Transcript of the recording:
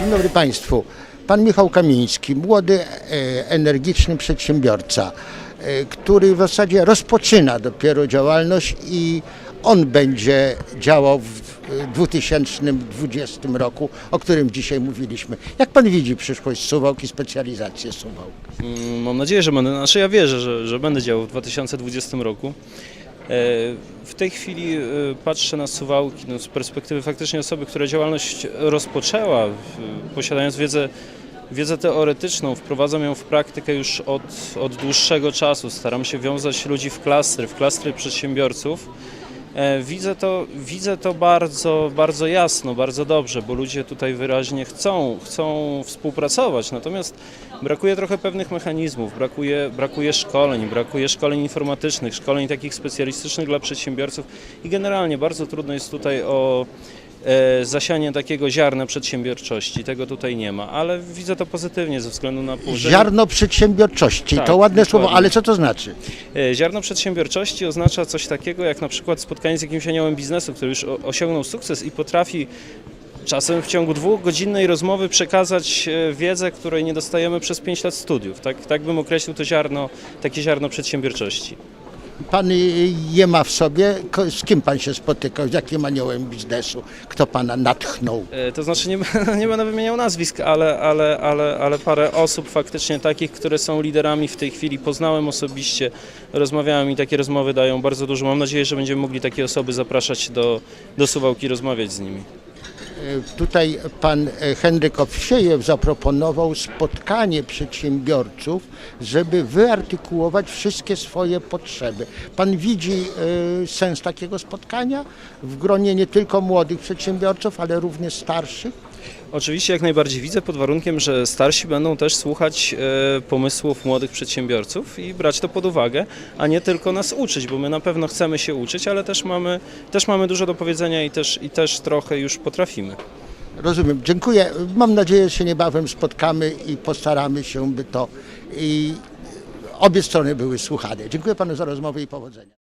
Dzień dobry Państwu. Pan Michał Kamiński, młody, e, energiczny przedsiębiorca, e, który w zasadzie rozpoczyna dopiero działalność i on będzie działał w 2020 roku, o którym dzisiaj mówiliśmy. Jak pan widzi przyszłość suwałki i specjalizację Suwałk? Mm, mam nadzieję, że będę, znaczy ja wierzę, że, że będę działał w 2020 roku. E, W tej chwili e, patrzę na Suwałki no, z perspektywy faktycznie osoby, która działalność rozpoczęła, posiadając wiedzę, wiedzę teoretyczną, wprowadzam ją w praktykę już od, od dłuższego czasu. Staram się wiązać ludzi w klastry, w klastry przedsiębiorców. E, Widzę to, widzę to bardzo, bardzo jasno, bardzo dobrze, bo ludzie tutaj wyraźnie chcą, chcą współpracować, natomiast brakuje trochę pewnych mechanizmów, brakuje, brakuje szkoleń, brakuje szkoleń informatycznych, szkoleń takich specjalistycznych dla przedsiębiorców. I generalnie bardzo trudno jest tutaj o zasianie takiego ziarna przedsiębiorczości. Tego tutaj nie ma, ale widzę to pozytywnie ze względu na położenie. Ziarno przedsiębiorczości, Tak, to ładne słowo, dokładnie. ale co to znaczy? E, Ziarno przedsiębiorczości oznacza coś takiego jak na przykład spotkanie z jakimś aniołem biznesu, który już osiągnął sukces i potrafi czasem w ciągu dwugodzinnej rozmowy przekazać e, wiedzę, której nie dostajemy przez 5 lat studiów. Tak, tak bym określił to ziarno, takie ziarno przedsiębiorczości. Pan y, je ma w sobie, z kim Pan się spotykał, z jakim aniołem biznesu, kto Pana natchnął? E, To znaczy nie, nie będę wymieniał nazwisk, ale, ale, ale, ale parę osób faktycznie takich, które są liderami w tej chwili poznałem osobiście, rozmawiałem i takie rozmowy dają bardzo dużo. Mam nadzieję, że będziemy mogli takie osoby zapraszać do, do Suwałki, rozmawiać z nimi. Tutaj pan e, Henryk Owsiejew zaproponował spotkanie przedsiębiorców, żeby wyartykułować wszystkie swoje potrzeby. Pan widzi e, sens takiego spotkania w gronie nie tylko młodych przedsiębiorców, ale również starszych? Oczywiście jak najbardziej widzę pod warunkiem, że starsi będą też słuchać e, pomysłów młodych przedsiębiorców i brać to pod uwagę, a nie tylko nas uczyć, bo my na pewno chcemy się uczyć, ale też mamy, też mamy dużo do powiedzenia i też, i też trochę już potrafimy. Rozumiem, dziękuję. Mam nadzieję, że się niebawem spotkamy i postaramy się, by to i obie strony były słuchane. Dziękuję panu za rozmowę i powodzenia.